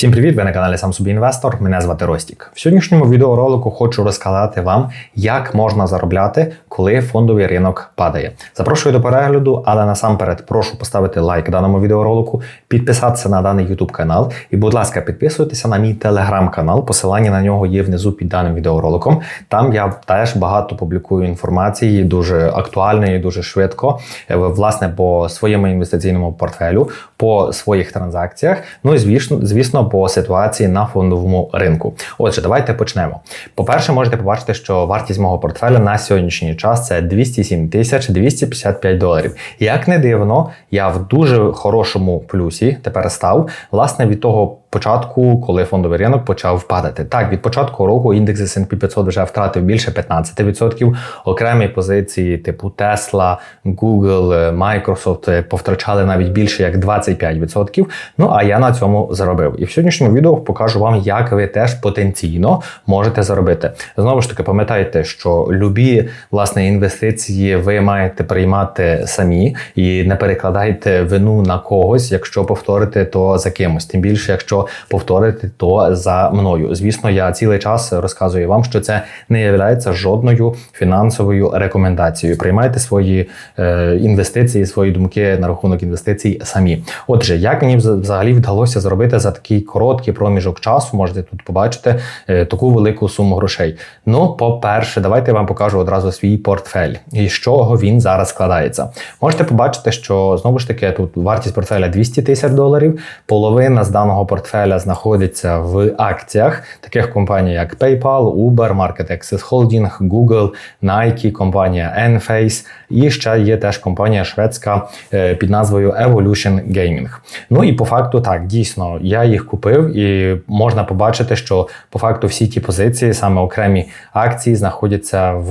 Всім привіт! Ви на каналі Сам собі інвестор. Мене звати Ростік. В сьогоднішньому відеоролику хочу розказати вам, як можна заробляти, коли фондовий ринок падає. Запрошую до перегляду, але насамперед прошу поставити лайк даному відеоролику, підписатися на даний YouTube канал і, будь ласка, підписуйтеся на мій телеграм-канал. Посилання на нього є внизу під даним відеороликом. Там я теж багато публікую інформації, дуже актуальної, дуже швидко. е, Власне, по своєму інвестиційному портфелю, по своїх транзакціях. Ну і звісно, звісно, по ситуації на фондовому ринку. Отже, давайте почнемо. По-перше, можете побачити, що вартість мого портфеля на сьогоднішній час це 207 тисяч 255 доларів. Як не дивно, я в дуже хорошому плюсі тепер став власне від того. Початку, коли фондовий ринок почав падати. Так, від початку року індекс S&P 500 вже втратив більше 15%. Окремі позиції типу Tesla, Google, Microsoft повтрачали навіть більше як 25%. Ну а я на цьому заробив. І в сьогоднішньому відео покажу вам, як ви теж потенційно можете заробити. Знову ж таки, пам'ятайте, що любі власне інвестиції ви маєте приймати самі і не перекладайте вину на когось, якщо повторите то за кимось. Тим більше, якщо повторити то за мною. Звісно, я цілий час розказую вам, що це не є жодною фінансовою рекомендацією. Приймайте свої е, інвестиції, свої думки на рахунок інвестицій самі. Отже, як мені взагалі вдалося зробити за такий короткий проміжок часу, можете тут побачити е, таку велику суму грошей. Ну, по-перше, давайте я вам покажу одразу свій портфель і з чого він зараз складається. Можете побачити, що знову ж таки тут вартість портфеля 200 тисяч доларів. Половина з даного портфеля знаходиться в акціях таких компаній, як PayPal, Uber, Market Access Holding, Google, Nike, компанія Enphase і ще є теж компанія шведська е, під назвою Evolution Gaming. Ну і по факту так, дійсно, я їх купив, і можна побачити, що по факту всі ті позиції, саме окремі акції, знаходяться в,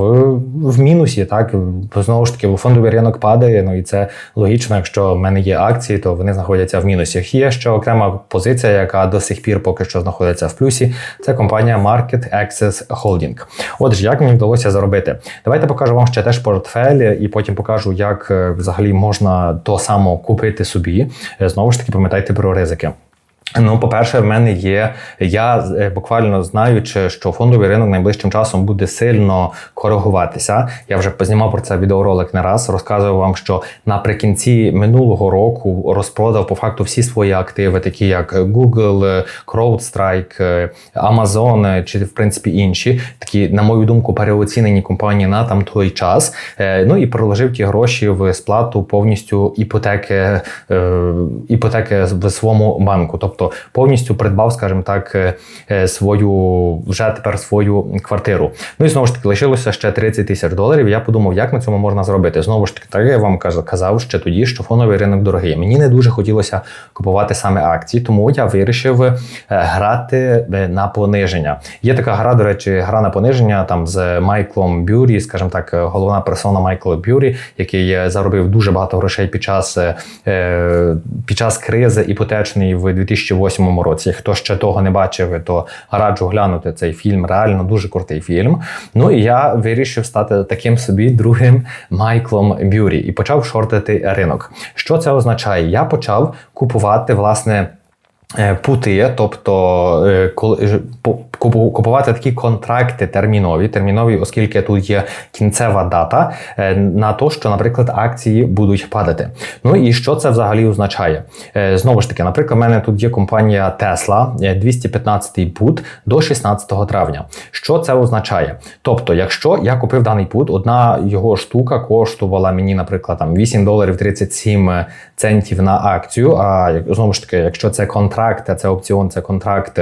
в мінусі. Так знову ж таки, бо фондовий ринок падає. Ну і це логічно, якщо в мене є акції, то вони знаходяться в мінусі. Є ще окрема позиція, яка до сих пір поки що знаходиться в плюсі. Це компанія Market Access Holding. Отже, як мені вдалося заробити? Давайте покажу вам ще теж портфель, і потім покажу, як е, взагалі можна то само купити собі. Е, Знову ж таки, пам'ятайте про ризики. Ну, по-перше, в мене є. Я е, буквально знаючи, що фондовий ринок найближчим часом буде сильно коригуватися. Я вже познімав про це відеоролик не раз. Розказував вам, що наприкінці минулого року розпродав по факту всі свої активи, такі як Google, CrowdStrike, е, Amazon е, чи в принципі інші, такі, на мою думку, переоцінені компанії на там той час. Ну і проложив ті гроші в сплату повністю іпотеки, іпотеки в своєму банку. Тобто повністю придбав, скажімо так, е, е, свою вже тепер свою квартиру. Ну і знову ж таки лишилося ще 30 тисяч доларів. Я подумав, як на цьому можна зробити. Знову ж таки, так я вам казав ще тоді, що фоновий ринок дорогий. Мені не дуже хотілося купувати саме акції, тому я вирішив е, грати на пониження. Є така гра, до речі, гра на пониження там з Майклом Бюрі, скажімо так, головна персона Майкла Бюрі, який заробив дуже багато грошей під час, під час кризи іпотечної в 2008 році. Хто ще того не бачив, то раджу глянути цей фільм. Реально дуже крутий фільм. Ну і я вирішив стати таким собі другим Майклом Бюрі і почав шортити ринок. Що це означає? Я почав купувати власне. е, Пути, тобто е, купувати такі контракти термінові, термінові, оскільки тут є кінцева дата е, на те, що, наприклад, акції будуть падати. Ну і що це взагалі означає? Е, Знову ж таки, наприклад, в мене тут є компанія Tesla, е, 215 пут до 16 травня. Що це означає? Тобто, якщо я купив даний пут, одна його штука коштувала мені, наприклад, там 8 доларів 37 центів на акцію. А знову ж таки, якщо це контракт, а це опціон, це контракт.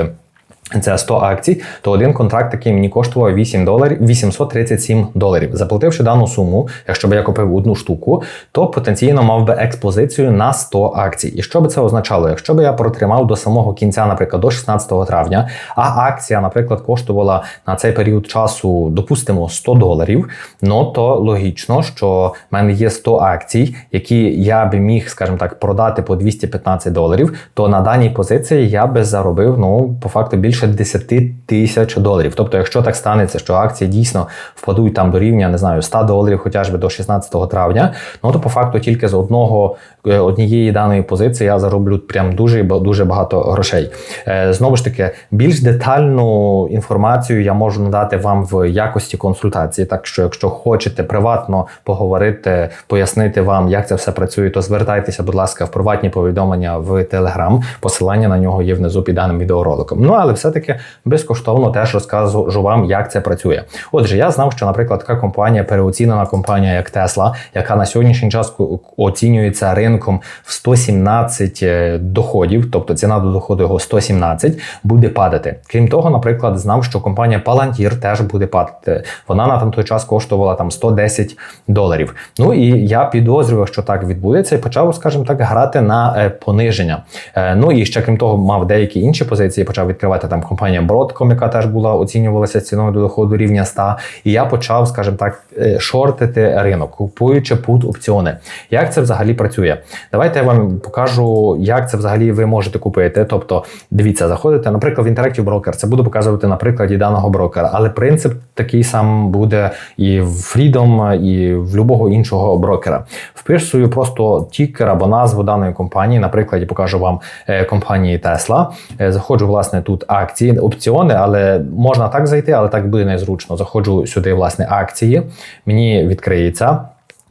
Це 100 акцій, то один контракт такий мені коштував 8 доларів 837 доларів. Заплативши дану суму, якщо б я купив одну штуку, то потенційно мав би експозицію на 100 акцій. І що би це означало? Якщо б я протримав до самого кінця, наприклад, до 16 травня, а акція, наприклад, коштувала на цей період часу, допустимо, 100 доларів, ну то логічно, що в мене є 100 акцій, які я би міг, скажімо так, продати по 215 доларів, то на даній позиції я би заробив, ну, по факту більше більше 10 тисяч доларів. Тобто, якщо так станеться, що акції дійсно впадуть там до рівня, не знаю, 100 доларів, хоча б до 16 травня, ну то по факту тільки з одного е, однієї даної позиції я зароблю прям дуже дуже багато грошей. Е, знову ж таки, більш детальну інформацію я можу надати вам в якості консультації. Так що, якщо хочете приватно поговорити, пояснити вам, як це все працює, то звертайтеся, будь ласка, в приватні повідомлення в Telegram. Посилання на нього є внизу під даним відеороликом. Ну але все-таки безкоштовно теж розкажу вам, як це працює. Отже, я знав, що, наприклад, така компанія, переоцінена компанія, як Tesla, яка на сьогоднішній час оцінюється ринком в 117 е, доходів, тобто ціна до доходу його 117, буде падати. Крім того, наприклад, знав, що компанія Palantir теж буде падати. Вона на той час коштувала там 110 доларів. Ну і я підозрював, що так відбудеться, і почав, скажімо так, грати на е, пониження. Е, ну і ще крім того, мав деякі інші позиції. Почав відкривати там компанія Broadcom, яка теж була оцінювалася ціною до доходу рівня 100. І я почав, скажімо так, е, шортити ринок, купуючи пут опціони. Як це взагалі працює? Давайте я вам покажу, як це взагалі ви можете купити. Тобто, дивіться, заходите, наприклад, в Interactive Broker. Це буду показувати на прикладі даного брокера, але принцип такий сам буде і в Freedom, і в любого іншого брокера. Вписую просто тікер або назву даної компанії. Наприклад, я покажу вам е, компанії Tesla. Е, заходжу, власне, тут акції, опціони, але можна так зайти, але так буде незручно. Заходжу сюди, власне, акції. Мені відкриється.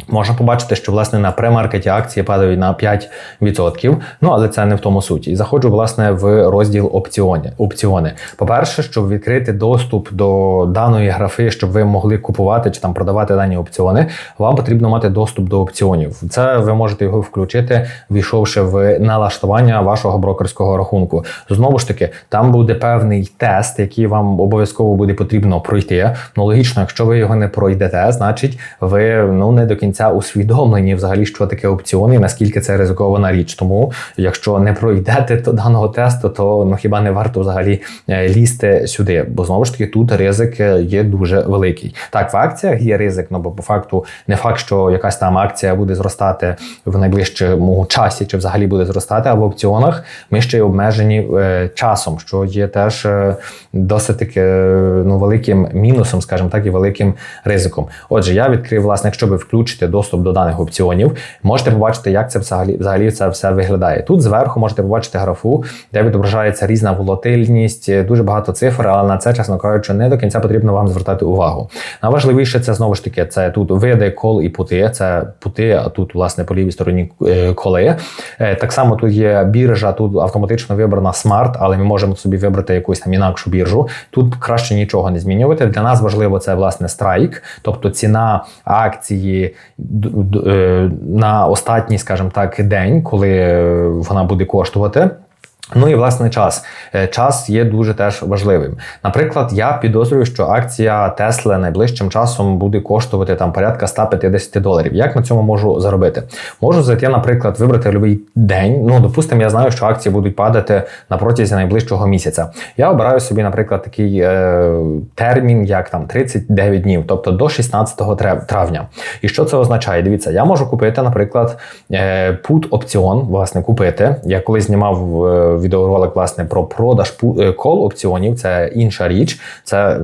Можна побачити, що власне на премаркеті акції падають на 5%. Ну але це не в тому суті. Заходжу власне в розділ опціони. опціони. По-перше, щоб відкрити доступ до даної графи, щоб ви могли купувати чи там продавати дані опціони, вам потрібно мати доступ до опціонів. Це ви можете його включити, війшовши в налаштування вашого брокерського рахунку. Знову ж таки, там буде певний тест, який вам обов'язково буде потрібно пройти. Ну логічно, якщо ви його не пройдете, значить ви ну не до кінця кінця усвідомлені, взагалі, що таке опціони, наскільки це ризикована річ. Тому, якщо не пройдете до даного тесту, то ну хіба не варто взагалі е, лізти сюди? Бо знову ж таки тут ризик е, є дуже великий. Так, в акціях є ризик, ну бо по факту не факт, що якась там акція буде зростати в найближчому часі, чи взагалі буде зростати, а в опціонах ми ще й обмежені е, часом, що є теж досить таки ну великим мінусом, скажімо так, і великим ризиком. Отже, я відкрив, власне, якщо ви получите доступ до даних опціонів, можете побачити, як це взагалі взагалі це все виглядає. Тут зверху можете побачити графу, де відображається різна волатильність, дуже багато цифр, але на це, чесно кажучи, не до кінця потрібно вам звертати увагу. Найважливіше це знову ж таки це тут види кол і пути. Це пути, а тут, власне, по лівій стороні е, коли. Е, так само тут є біржа, тут автоматично вибрана смарт, але ми можемо собі вибрати якусь там інакшу біржу. Тут краще нічого не змінювати. Для нас важливо це власне страйк, тобто ціна акції на останній, скажімо так, день, коли вона буде коштувати. Ну і власне час. Е, час є дуже теж важливим. Наприклад, я підозрюю, що акція Tesla найближчим часом буде коштувати там порядка 150 доларів. Як на цьому можу заробити? Можу зайти, наприклад, вибрати будь-який день. Ну, допустимо, я знаю, що акції будуть падати на протязі найближчого місяця. Я обираю собі, наприклад, такий е, термін, як там 39 днів, тобто до 16 травня. І що це означає? Дивіться, я можу купити, наприклад, е, put опціон, власне, купити. Я колись знімав. Е, відеоролик власне про продаж е, кол опціонів. Це інша річ, це е,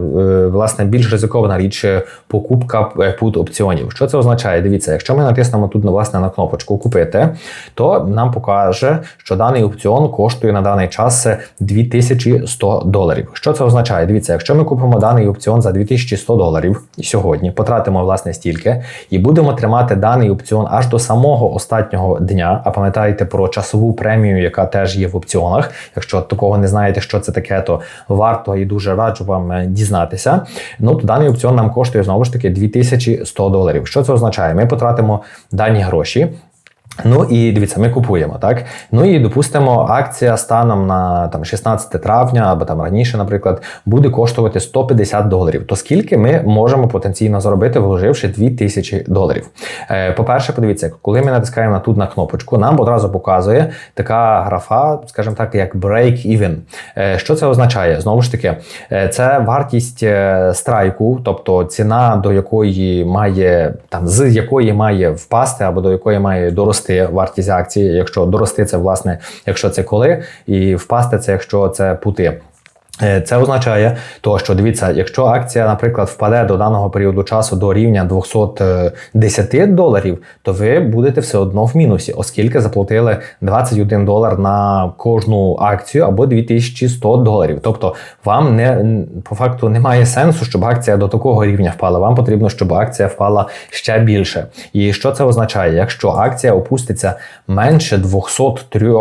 власне більш ризикована річ е, покупка пут опціонів. Що це означає? Дивіться, якщо ми натиснемо тут власне на кнопочку Купити, то нам покаже, що даний опціон коштує на даний час 2100 доларів. Що це означає? Дивіться, якщо ми купимо даний опціон за 2100 доларів сьогодні, потратимо власне стільки, і будемо тримати даний опціон аж до самого останнього дня. А пам'ятаєте про часову премію, яка теж є в опціоні аукціонах. Якщо такого не знаєте, що це таке, то варто і дуже раджу вам е, дізнатися. Ну то даний аукціон нам коштує знову ж таки 2100 доларів. Що це означає? Ми потратимо дані гроші. Ну і дивіться, ми купуємо, так? Ну і допустимо, акція станом на там 16 травня або там раніше, наприклад, буде коштувати 150 доларів. То скільки ми можемо потенційно заробити, вложивши 2000 доларів? Е, По-перше, подивіться, коли ми натискаємо тут на кнопочку, нам одразу показує така графа, скажімо так, як break-even. Е, Що це означає? Знову ж таки, е, це вартість страйку, тобто ціна, до якої має там з якої має впасти, або до якої має дорости дорости вартість акції, якщо дорости це власне, якщо це коли, і впасти це, якщо це пути. Е, Це означає, то, що дивіться, якщо акція, наприклад, впаде до даного періоду часу до рівня 210 доларів, то ви будете все одно в мінусі, оскільки заплатили 21 долар на кожну акцію або 2100 доларів. Тобто вам не по факту немає сенсу, щоб акція до такого рівня впала. Вам потрібно, щоб акція впала ще більше. І що це означає? Якщо акція опуститься менше 203,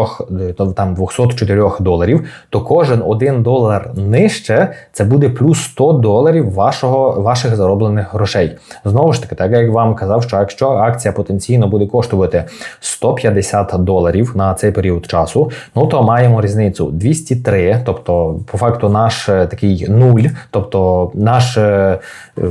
то там 204 доларів, то кожен 1 долар нижче це буде плюс 100 доларів вашого ваших зароблених грошей. Знову ж таки, так як вам казав, що якщо акція потенційно буде коштувати 150 доларів на цей період часу, ну то маємо різницю 203, тобто по факту наш е, такий нуль, тобто наш, е, е,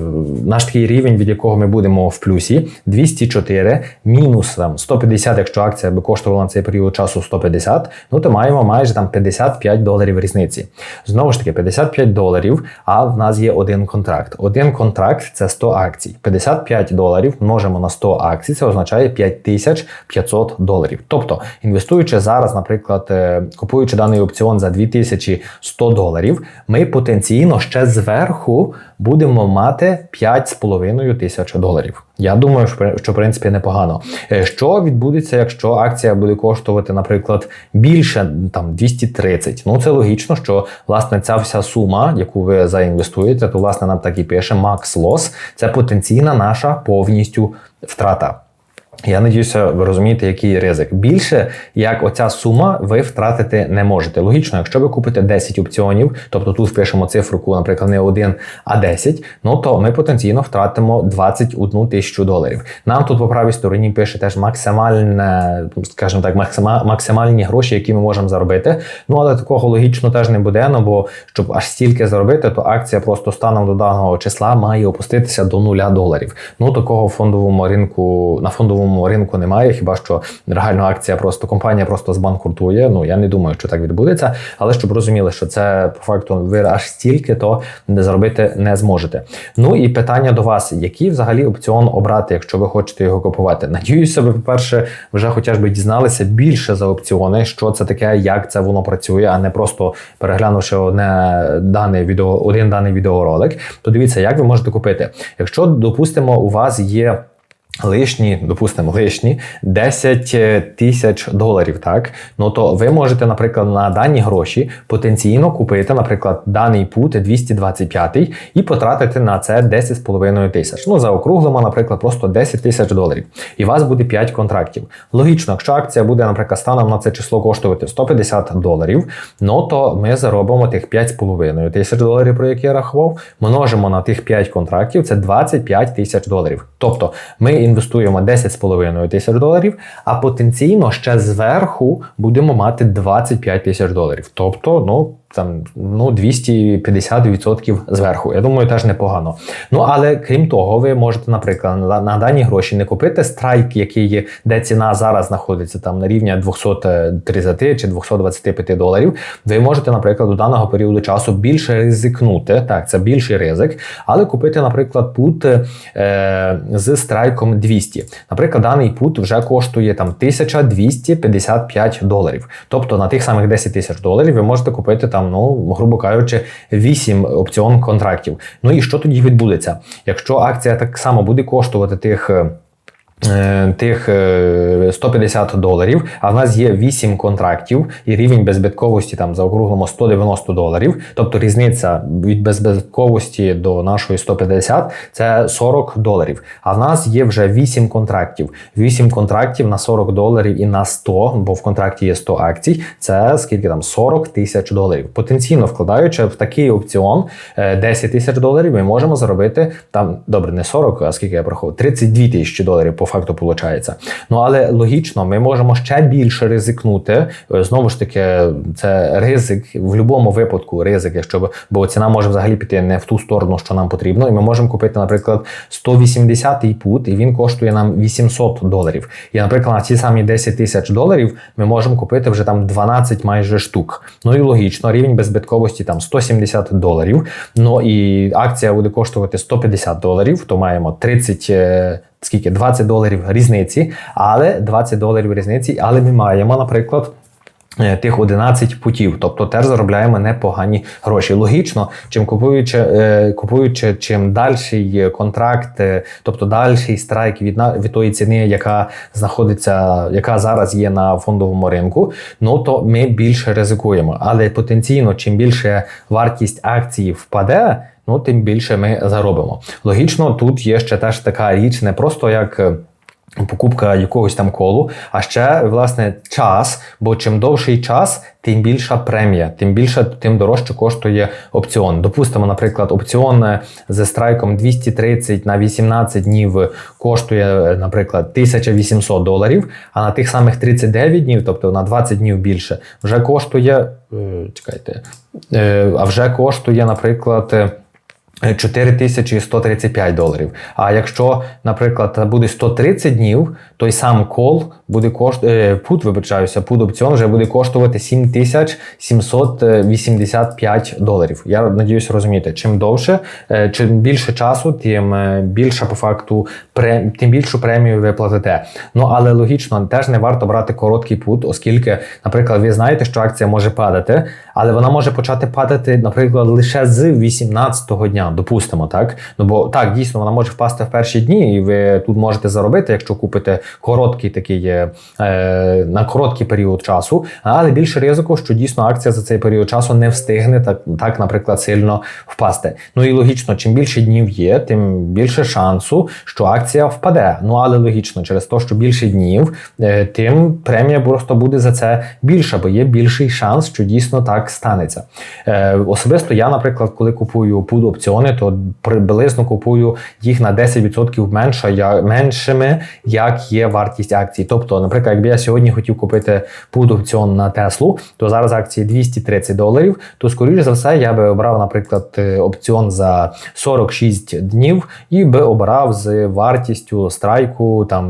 наш такий рівень, від якого ми будемо в плюсі, 204 мінус там 150, якщо акція би коштувала на цей період часу 150, ну то маємо майже там 55 доларів різниці. Знову ж таки, 55 доларів, а в нас є один контракт. Один контракт це 100 акцій. 55 доларів множимо на 100 акцій, це означає 5500 доларів. Тобто, інвестуючи зараз, наприклад, е, купуючи даний опціон за 2100 доларів, ми потенційно ще зверху будемо мати 5,5 тисяч доларів. Я думаю, що в принципі непогано. Е, що відбудеться, якщо акція буде коштувати, наприклад, більше там 230? Ну це логічно, що власне ця вся сума, яку ви заінвестуєте, то власне нам так і пише Max Loss, це потенційна наша повністю втрата. Я надіюся, ви розумієте, який ризик. Більше як оця сума ви втратити не можете. Логічно, якщо ви купите 10 опціонів, тобто тут впишемо цифру, наприклад, не 1, а 10, ну то ми потенційно втратимо 21 тисячу доларів. Нам тут по правій стороні пише теж максимальне, скажімо так, максимальні гроші, які ми можемо заробити. Ну але такого логічно теж не буде. Ну бо щоб аж стільки заробити, то акція просто станом до даного числа має опуститися до 0 доларів. Ну такого фондовому ринку на фондовому фондовому ринку немає. Хіба що реально акція просто компанія просто збанкрутує. Ну я не думаю, що так відбудеться. Але щоб розуміли, що це по факту ви аж стільки, то не заробити не зможете. Ну і питання до вас: який взагалі опціон обрати, якщо ви хочете його купувати? Надіюся, ви, по-перше, вже хоча б дізналися більше за опціони, що це таке, як це воно працює, а не просто переглянувши одне дане відео, один даний відеоролик. То дивіться, як ви можете купити. Якщо допустимо, у вас є лишні, допустимо, лишні 10 е, тисяч доларів, так ну то ви можете, наприклад, на дані гроші потенційно купити, наприклад, даний пут 225 і потратити на це 10,5 тисяч. Ну заокруглимо, наприклад, просто 10 тисяч доларів. І у вас буде 5 контрактів. Логічно, якщо акція буде, наприклад, станом на це число коштувати 150 доларів, ну то ми заробимо тих 5,5 тисяч доларів, про які я рахував, множимо на тих 5 контрактів, це 25 тисяч доларів. Тобто ми інвестуємо 10,5 тисяч доларів, а потенційно ще зверху будемо мати 25 тисяч доларів. Тобто, ну там ну 250% зверху. Я думаю, теж непогано. Ну але крім того, ви можете, наприклад, на, дані гроші не купити страйк, який є, де ціна зараз знаходиться там на рівні 230 чи 225 доларів. Ви можете, наприклад, у даного періоду часу більше ризикнути. Так, це більший ризик, але купити, наприклад, пут е, з страйком 200. Наприклад, даний пут вже коштує там 1255 доларів. Тобто на тих самих 10 тисяч доларів ви можете купити там там, ну, грубо кажучи, 8 опціон контрактів. Ну і що тоді відбудеться? Якщо акція так само буде коштувати тих. Е, тих 150 е, доларів, а в нас є 8 контрактів і рівень беззбитковості там заокруглимо 190 доларів. Тобто різниця від беззбитковості до нашої 150 це 40 доларів. А в нас є вже 8 контрактів. 8 контрактів на 40 доларів і на 100, бо в контракті є 100 акцій. Це скільки там 40 тисяч доларів. Потенційно вкладаючи в такий опціон 10 е, тисяч доларів, ми можемо заробити там добре, не 40, а скільки я прохав, 32 тисячі доларів по факту виходить. Ну але логічно, ми можемо ще більше ризикнути. Е, знову ж таки, це ризик в будь-якому випадку, ризик, якщо бо ціна може взагалі піти не в ту сторону, що нам потрібно. І ми можемо купити, наприклад, 180-й пут, і він коштує нам 800 доларів. І, наприклад, на ці самі 10 тисяч доларів ми можемо купити вже там 12 майже штук. Ну і логічно, рівень беззбитковості там 170 доларів. Ну і акція буде коштувати 150 доларів, то маємо 30 скільки 20 доларів різниці, але 20 доларів різниці, але ми маємо, наприклад. Е, Тих 11 путів, тобто теж заробляємо непогані гроші. Логічно, чим купуючи, е, купуючи чим дальший контракт, е, тобто дальший страйк від від тої ціни, яка знаходиться, яка зараз є на фондовому ринку, ну то ми більше ризикуємо. Але потенційно, чим більше вартість акції впаде, ну тим більше ми заробимо. Логічно, тут є ще теж така річ, не просто як. Покупка якогось там колу, а ще власне час. Бо чим довший час, тим більша премія, тим більше, тим дорожче коштує опціон. Допустимо, наприклад, опціон е, зі страйком 230 на 18 днів коштує, е, наприклад, 1800 доларів, а на тих самих 39 днів, тобто на 20 днів більше, вже коштує. е, Чекайте, а вже коштує, наприклад. Е, 4135 доларів. А якщо, наприклад, буде 130 днів, той сам кол буде коштувати, пут, вибачаюся, пут опціон вже буде коштувати 7785 доларів. Я надіюсь розумієте, чим довше, е, чим більше часу, тим е, більше по факту пре- тим більшу премію ви платите. Ну але логічно теж не варто брати короткий пут, оскільки, наприклад, ви знаєте, що акція може падати, але вона може почати падати, наприклад, лише з 18-го дня, допустимо, так. Ну бо так, дійсно, вона може впасти в перші дні, і ви тут можете заробити, якщо купите короткий такий е, е, на короткий період часу, але більше ризику, що дійсно акція за цей період часу не встигне так, так, наприклад, сильно впасти. Ну і логічно, чим більше днів є, тим більше шансу, що акція впаде. Ну але логічно, через те, що більше днів, е, тим премія просто буде за це більша, бо є більший шанс, що дійсно так станеться. Е, особисто я, наприклад, коли купую пуд опціони, то приблизно купую їх на 10% менше, меншими, як є вартість акцій. Тобто, наприклад, якби я сьогодні хотів купити пуд опціон на Теслу, то зараз акції 230 доларів, то скоріш за все я би обрав, наприклад, е, опціон за 46 днів і би обрав з вартістю страйку там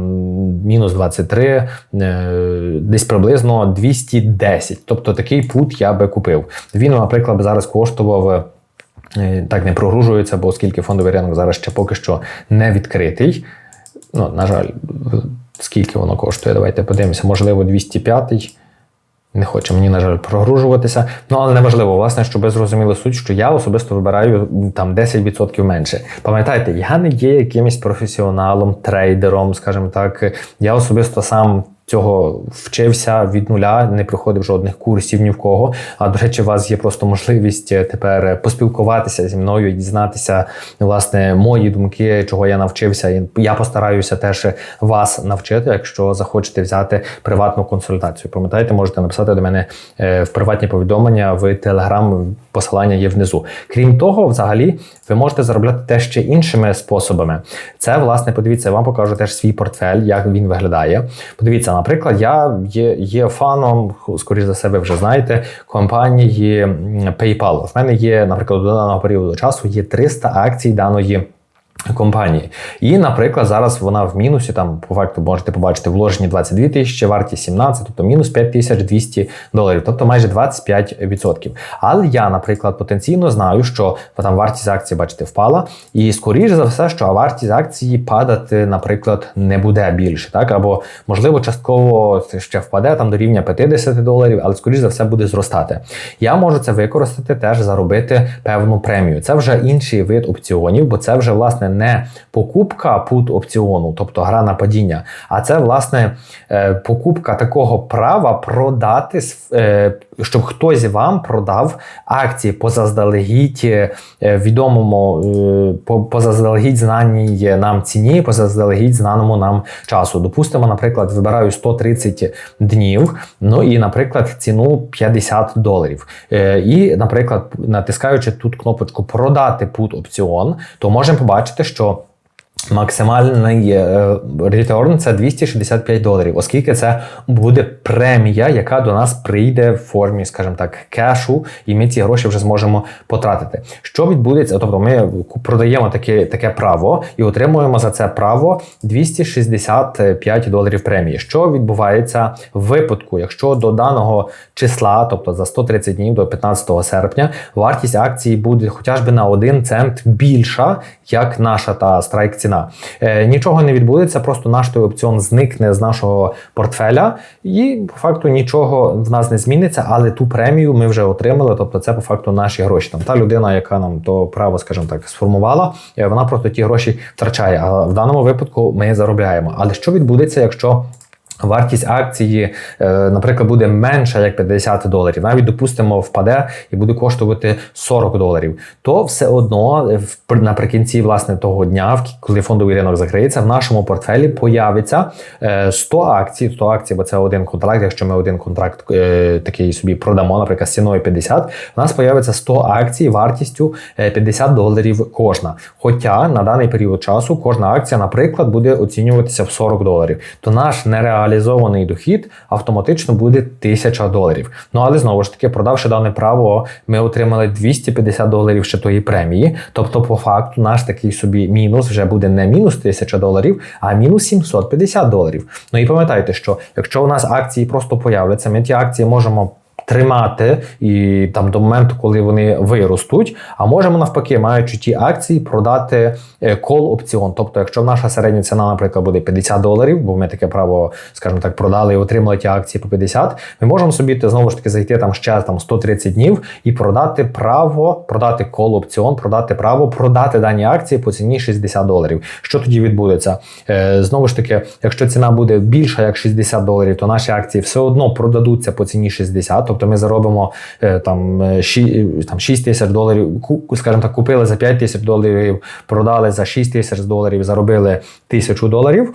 мінус 23, е, десь приблизно 210. Тобто такий пут я би купив. Він, наприклад, зараз коштував. Е, Так не прогружується, бо оскільки фондовий ринок зараз ще поки що не відкритий. Ну, на жаль, скільки воно коштує? Давайте подивимося. Можливо, 205. Не хоче мені, на жаль, прогружуватися. Ну, але неважливо, власне, щоб ви зрозуміли суть, що я особисто вибираю там 10% менше. Пам'ятайте, я не є якимось професіоналом, трейдером, скажімо так. Я особисто сам. Цього вчився від нуля, не проходив жодних курсів ні в кого. А до речі, у вас є просто можливість е, тепер поспілкуватися зі мною і дізнатися власне мої думки, чого я навчився. І я постараюся теж вас навчити, якщо захочете взяти приватну консультацію. Пам'ятаєте, можете написати до мене е, в приватні повідомлення в Телеграм. Посилання є внизу. Крім того, взагалі, ви можете заробляти теж ще іншими способами. Це, власне, подивіться, я вам покажу теж свій портфель, як він виглядає. Подивіться, наприклад, я є, є фаном, скоріш за себе, вже знаєте, компанії PayPal. В мене є, наприклад, до даного періоду часу є 300 акцій даної. Компанії. І, наприклад, зараз вона в мінусі, там по факту можете побачити вложені 22 тисячі, вартість 17, тобто мінус 5200 доларів, тобто майже 25%. Але я, наприклад, потенційно знаю, що там вартість акції, бачите, впала, і скоріш за все, що вартість акції падати, наприклад, не буде більше, так або можливо частково ще впаде там до рівня 50 доларів, але скоріш за все буде зростати. Я можу це використати, теж заробити певну премію. Це вже інший вид опціонів, бо це вже власне не покупка пут опціону, тобто гра на падіння, а це власне е, покупка такого права продати, щоб хтось вам продав акції по заздалегідь е, відомому, е, по, по заздалегідь знаній нам ціні, по заздалегідь знаному нам часу. Допустимо, наприклад, вибираю 130 днів, ну і, наприклад, ціну 50 доларів. Е, І, наприклад, натискаючи тут кнопочку продати пут опціон, то можемо побачити, що Максимальний return – це 265 доларів, оскільки це буде премія, яка до нас прийде в формі, скажімо так, кешу, і ми ці гроші вже зможемо потратити. Що відбудеться? Тобто ми продаємо таке, таке право і отримуємо за це право 265 доларів премії. Що відбувається в випадку, якщо до даного числа, тобто за 130 днів до 15 серпня, вартість акції буде хоча б на 1 цент більша, як наша та страйк ціна. Ціна. Е, нічого не відбудеться, просто наш той опціон зникне з нашого портфеля, і по факту нічого в нас не зміниться, але ту премію ми вже отримали. Тобто, це по факту наші гроші. Там та людина, яка нам то право, скажімо так, сформувала, е, вона просто ті гроші втрачає. А в даному випадку ми заробляємо. Але що відбудеться, якщо Вартість акції, е, наприклад, буде менша як 50 доларів. Навіть допустимо, впаде і буде коштувати 40 доларів. То все одно е, наприкінці власне того дня, коли фондовий ринок закриється, в нашому портфелі появиться 100 е, акцій. 100 акцій, бо це один контракт. Якщо ми один контракт такий собі продамо, наприклад, з ціною 50, у нас появиться 100 акцій вартістю 50 доларів кожна. Хоча на даний період часу кожна акція, наприклад, буде оцінюватися в 40 доларів. То наш нереальний реалізований дохід автоматично буде 1000 доларів. Ну але знову ж таки, продавши дане право, ми отримали 250 доларів ще тої премії. Тобто, по факту, наш такий собі мінус вже буде не мінус 1000 доларів, а мінус 750 доларів. Ну і пам'ятайте, що якщо у нас акції просто появляться, ми ті акції можемо тримати і там до моменту, коли вони виростуть. А можемо навпаки, маючи ті акції, продати кол опціон. Тобто, якщо наша середня ціна, наприклад, буде 50 доларів, бо ми таке право, скажімо так, продали і отримали ті акції по 50, ми можемо собі знову ж таки зайти там ще там 130 днів і продати право, продати кол опціон, продати право, продати дані акції по ціні 60 доларів. Що тоді відбудеться? Е, знову ж таки, якщо ціна буде більша як 60 доларів, то наші акції все одно продадуться по ціні 60. Тобто ми заробимо е, там 6, е, там 6 тисяч доларів, скажімо так, купили за 5 тисяч доларів, продали за 6 тисяч доларів, заробили тисячу доларів.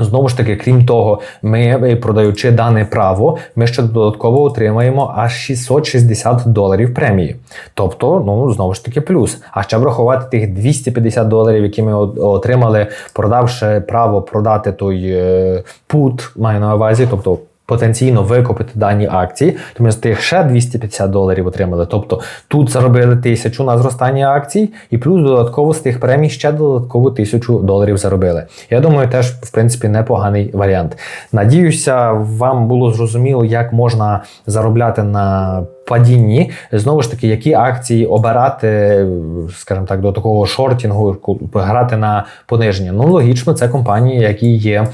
Знову ж таки, крім того, ми, е, продаючи дане право, ми ще додатково отримаємо аж 660 доларів премії. Тобто, ну знову ж таки, плюс. А ще врахувати тих 250 доларів, які ми отримали, продавши право продати той пут, маю на увазі, тобто потенційно викупити дані акції, то ми з тих ще 250 доларів отримали. Тобто тут заробили тисячу на зростання акцій, і плюс додатково з тих премій ще додатково тисячу доларів заробили. Я думаю, теж в принципі непоганий варіант. Надіюся, вам було зрозуміло, як можна заробляти на. Падінні, знову ж таки, які акції обирати, скажімо так, до такого шортінгу, грати на пониження. Ну, логічно, це компанії, які є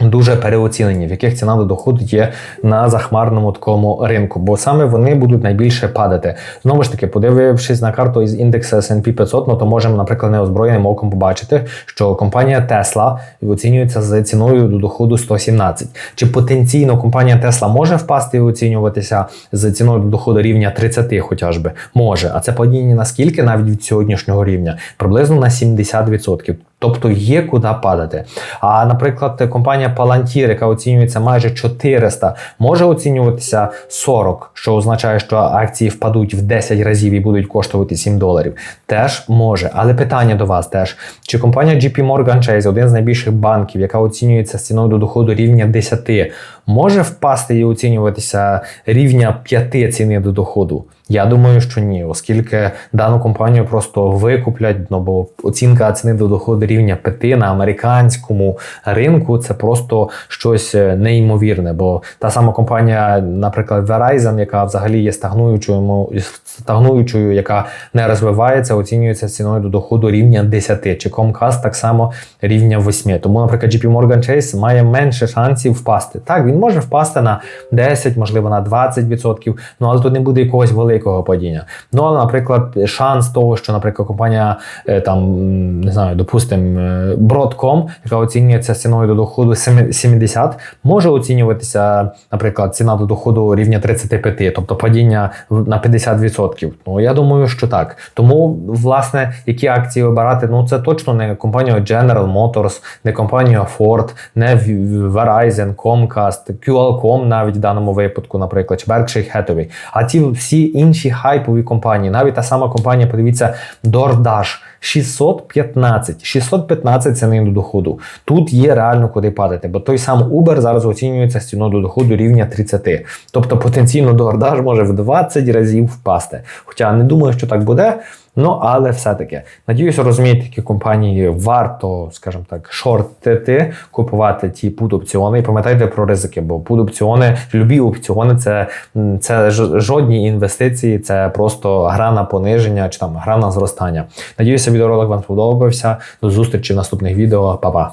Дуже переоцінені, в яких ціна до доходу є на захмарному такому ринку, бо саме вони будуть найбільше падати. Знову ж таки, подивившись на карту із індексу S&P 500, ну то можемо, наприклад, неозброєним оком побачити, що компанія Tesla оцінюється з ціною до доходу 117. Чи потенційно компанія Tesla може впасти і оцінюватися з ціною до доходу рівня 30, хоча ж би може. А це падіння наскільки навіть від сьогоднішнього рівня? Приблизно на 70%. Тобто є куди падати. А, наприклад, компанія Palantir, яка оцінюється майже 400, може оцінюватися 40, що означає, що акції впадуть в 10 разів і будуть коштувати 7 доларів. Теж може. Але питання до вас теж: чи компанія JP Morgan Chase, один з найбільших банків, яка оцінюється з ціною до доходу рівня 10, може впасти і оцінюватися рівня 5 ціни до доходу? Я думаю, що ні, оскільки дану компанію просто викуплять, ну бо оцінка ціни до доходу рівня 5 на американському ринку це просто щось е, неймовірне. Бо та сама компанія, наприклад, Verizon, яка взагалі є стагнуючою, стагнуючою, яка не розвивається, оцінюється ціною до доходу рівня 10, чи Comcast так само рівня 8. Тому, наприклад, JP Morgan Chase має менше шансів впасти. Так, він може впасти на 10, можливо, на 20%, ну але тут не буде якогось великого великого падіння. Ну, але, наприклад, шанс того, що, наприклад, компанія е, там, не знаю, допустимо, е, Broadcom, яка оцінюється ціною до доходу 70, може оцінюватися, наприклад, ціна до доходу рівня 35, тобто падіння на 50%. Ну, я думаю, що так. Тому, власне, які акції обирати, ну це точно не компанія General Motors, не компанія Ford, не Verizon, Comcast, QLCom навіть в даному випадку, наприклад, чи Berkshire Hathaway. А ті всі інші інші хайпові компанії. Навіть та сама компанія, подивіться, DoorDash 615. 615 це не до доходу. Тут є реально куди падати, бо той сам Uber зараз оцінюється з ціною до доходу рівня 30. Тобто потенційно DoorDash може в 20 разів впасти. Хоча не думаю, що так буде. Ну, але все-таки, надіюся, розумієте, які компанії варто, скажімо так, шортити, купувати ті пут-опціони. І пам'ятайте про ризики, бо пут-опціони, любі опціони це, це жодні інвестиції, це просто гра на пониження чи там гра на зростання. Надіюся, відеоролик вам сподобався. До зустрічі в наступних відео. Па-па!